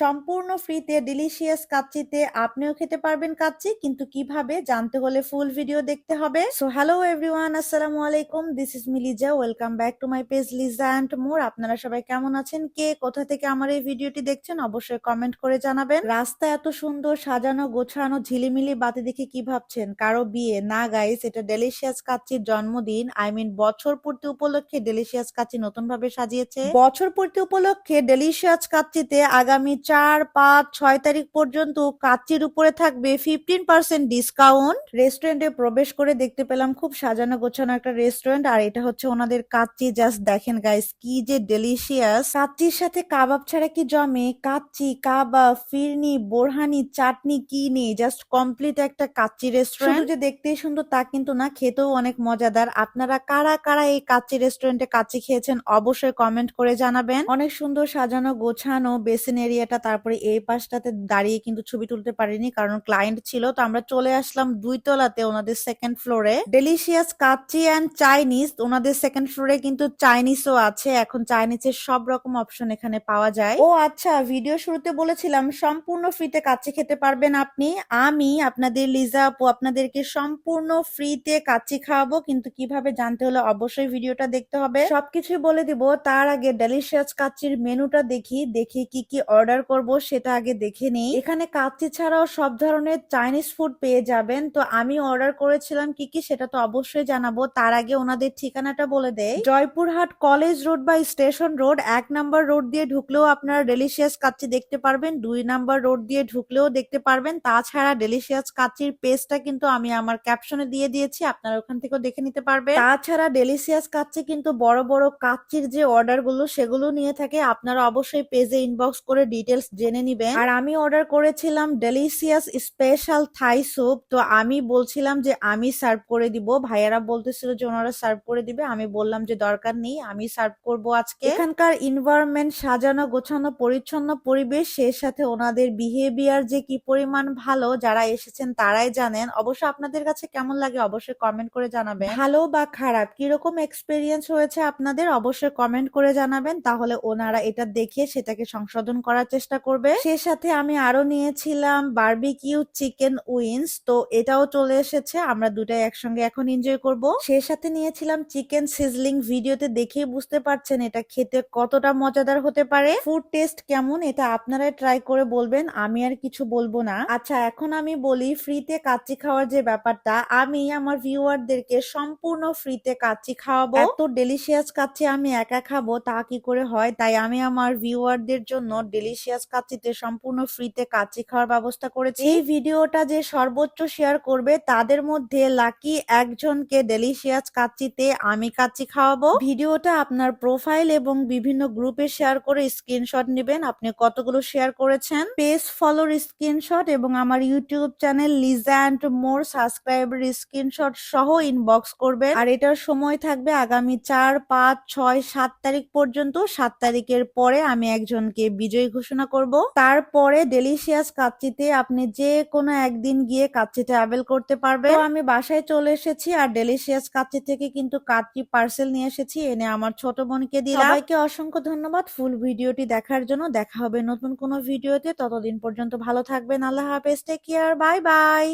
সম্পূর্ণ ফ্রিতে ডিলিশিয়াস কাচ্চিতে আপনিও খেতে পারবেন কাচ্চি, কিন্তু কীভাবে জানতে হলে ফুল ভিডিও দেখতে হবে। সো হ্যালো এভরিওয়ান আসসালামু আলাইকুম this is Miliza welcome back to my page Liza and more আপনারা সবাই কেমন আছেন? কে কোথা থেকে আমার এই ভিডিওটি দেখছেন? অবশ্যই কমেন্ট করে জানাবেন। রাস্তা এত সুন্দর, সাজানো, গোছানো, ঝিলিমিলি বাতি দেখে কি ভাবছেন? কারও বিয়ে? না গাইস এটা ডেলিশিয়াস কাচ্চির জন্মদিন। আই মিন বছর পূর্তি উপলক্ষে ডেলিশিয়াস কাচ্চি নতুন ভাবে সাজিয়েছে। বছর পূর্তি উপলক্ষে ডেলিশিয়াস কাচ্চিতে আগামী চার পাঁচ ছয় তারিখ পর্যন্ত কাচ্চির উপরে থাকবে ফিফটিন পার্সেন্ট ডিসকাউন্ট রেস্টুরেন্টে প্রবেশ করে দেখতে পেলাম খুব সাজানো গোছানো একটা রেস্টুরেন্ট আর এটা হচ্ছে ওনাদের কাচ্চি। জাস্ট দেখেন গাইস কি যে ডেলিশিয়াস কাচ্চির সাথে কাবাব ছাড়া কি জমে? কাচ্চি কাবাব ফিরনি বোরহানি চাটনি কি নেই? জাস্ট কমপ্লিট একটা কাচ্চি রেস্টুরেন্ট যে দেখতেই সুন্দর তা কিন্তু না খেতেও অনেক মজাদার। আপনারা কারা কারা এই কাচ্চি রেস্টুরেন্টে কাচ্চি খেয়েছেন অবশ্যই কমেন্ট করে জানাবেন। অনেক সুন্দর সাজানো গোছানো বেসিন এরিয়াটা তারপরে এই পাশটাতে দাঁড়িয়ে কিন্তু ছবি তুলতে পারিনি কারণ ক্লায়েন্ট ছিল। তো আমরা চলে আসলাম দুই তলাতে ওনাদের সেকেন্ড ফ্লোরে ডেলিশিয়াস কাচ্চি অ্যান্ড চাইনিজ ওনাদের সেকেন্ড ফ্লোরে কিন্তু চাইনিজও আছে। এখন চাইনিজের সব রকম অপশন এখানে পাওয়া যায়। ও আচ্ছা ভিডিও শুরুতে বলেছিলাম, সম্পূর্ণ ফ্রিতে কাচ্চি খেতে পারবেন আপনি। আমি আপনাদের লিজা আপু, আপনাদেরকে সম্পূর্ণ ফ্রিতে কাচ্চি খাওয়াবো। কিন্তু কীভাবে জানতে হলে অবশ্যই ভিডিওটা দেখতে হবে। সবকিছুই বলে দিব। তার আগে ডেলিশিয়াস কাচ্চির মেনুটা দেখি। দেখি কি কি অর্ডার করব সেটা আগে দেখে নিই। এখানে কাচ্চি ছাড়াও সব ধরনের চাইনিজ ফুড পেয়ে যাবেন। তো আমি অর্ডার করেছিলাম কি কি সেটা তো অবশ্যই জানাব। তার আগে ওনাদের ঠিকানাটা বলে দেয় জয়পুরহাট কলেজ রোড বা স্টেশন রোড, এক নাম্বার রোড দিয়ে ঢুকলেও আপনারা ডেলিশিয়াস কাচ্চি দেখতে পারবেন। দুই নাম্বার রোড দিয়ে ঢুকলেও দেখতে পারবেন। তাছাড়া ডেলিশিয়াস কাচ্চির পেজটা কিন্তু আমি আমার ক্যাপশনে দিয়ে দিয়েছি। আপনারা ওখান থেকেও দেখে নিতে পারবেন। তাছাড়া ডেলিশিয়াস কাচ্চি কিন্তু বড় বড় কাচ্চির যে অর্ডারগুলো সেগুলো নিয়ে থাকে, আপনারা অবশ্যই পেজে ইনবক্স করে ডিটেলস জেনে নিবেন। আর আমি অর্ডার করেছিলাম ডেলিসিয়াস স্পেশাল থাই স্যুপ তো আমি বলছিলাম যে আমি সার্ভ করে দিব। ভাইয়ারা বলতেছিল যে ওনারা সার্ভ করে দিবে। আমি বললাম যে দরকার নেই, আমি সার্ভ করব আজকে। এখানকার এনভায়রনমেন্ট সাজানো, গোছানো, পরিচ্ছন্ন পরিবেশ, সেই সাথে ওনাদের বিহেভিয়ার যে কি পরিমাণ ভালো, যারা এসেছেন তারাই জানেন। অবশ্য আপনাদের কাছে কেমন লাগে অবশ্যই কমেন্ট করে জানাবেন। ভালো বা খারাপ, কীরকম এক্সপেরিয়েন্স হয়েছে আপনাদের, অবশ্যই কমেন্ট করে জানাবেন। তাহলে ওনারা এটা দেখে সেটাকে সংশোধন করার চেষ্টা করবে। সে সাথে আমি আরও নিয়েছিলাম বারবিকিউ চিকেন উইন্স তো এটাও চলে এসেছে, আমরা দুটাই একসঙ্গে এখন এনজয় করব। সে সাথে নিয়েছিলাম চিকেন সিজলিং ভিডিওতে দেখেই বুঝতে পারছেন এটা খেতে কতটা মজাদার হতে পারে। ফুড টেস্ট কেমন এটা আপনারাই ট্রাই করে বলবেন, আমি আর কিছু বলব না। আচ্ছা এখন আমি বলি ফ্রিতে কাচ্চি খাওয়ার যে ব্যাপারটা, আমি আমার ভিউয়ারদেরকে সম্পূর্ণ ফ্রিতে কাচ্চি খাওয়াবো। এত ডেলিশিয়াস কাচ্চি আমি একা খাব, তা কি করে হয়? তাই আমি আমার ভিউয়ারদের জন্য ডেলিশিয়াস কাচ্চিতে সম্পূর্ণ ফ্রিতে কাচ্চি খাওয়ার ব্যবস্থা করেছি। এই ভিডিওটা যে সর্বোচ্চ শেয়ার করবে, তাদের মধ্যে লাকি একজনকে ডেলিশিয়াস কাচ্চিতে আমি কাচ্চি খাওয়াবো। ভিডিওটা আপনার প্রোফাইল এবং বিভিন্ন গ্রুপে শেয়ার করে স্ক্রিনশট নেবেন। আপনি কতগুলো শেয়ার করেছেন? পেজ ফলোর স্ক্রিনশট এবং আমার YouTube channel Liza and more subscriber screenshot সহ ইনবক্স করবেন। আর এটার সময় থাকবে আগামী চার, পাঁচ, ছয়, সাত তারিখ পর্যন্ত। সাত তারিখের পরে আমি একজনকে বিজয়ী ঘোষণা করব। তারপরে ডেলিশিয়াস কাচ্চিতে আপনি যে কোনো একদিন গিয়ে কাচ্চিটা অ্যাভেল করতে পারবে তো আমি বাসায় চলে এসেছি আর ডেলিশিয়াস কাচ্চি থেকে কিন্তু কাচ্চি পার্সেল নিয়ে এসেছি। এনে আমার ছোট বোনকে দিলাম। সবাইকে অসংখ্য ধন্যবাদ ফুল ভিডিওটি দেখার জন্য। দেখা হবে নতুন কোনো ভিডিওতে। ততদিন পর্যন্ত ভালো থাকবেন। আল্লাহ হাফেজ। Take care bye bye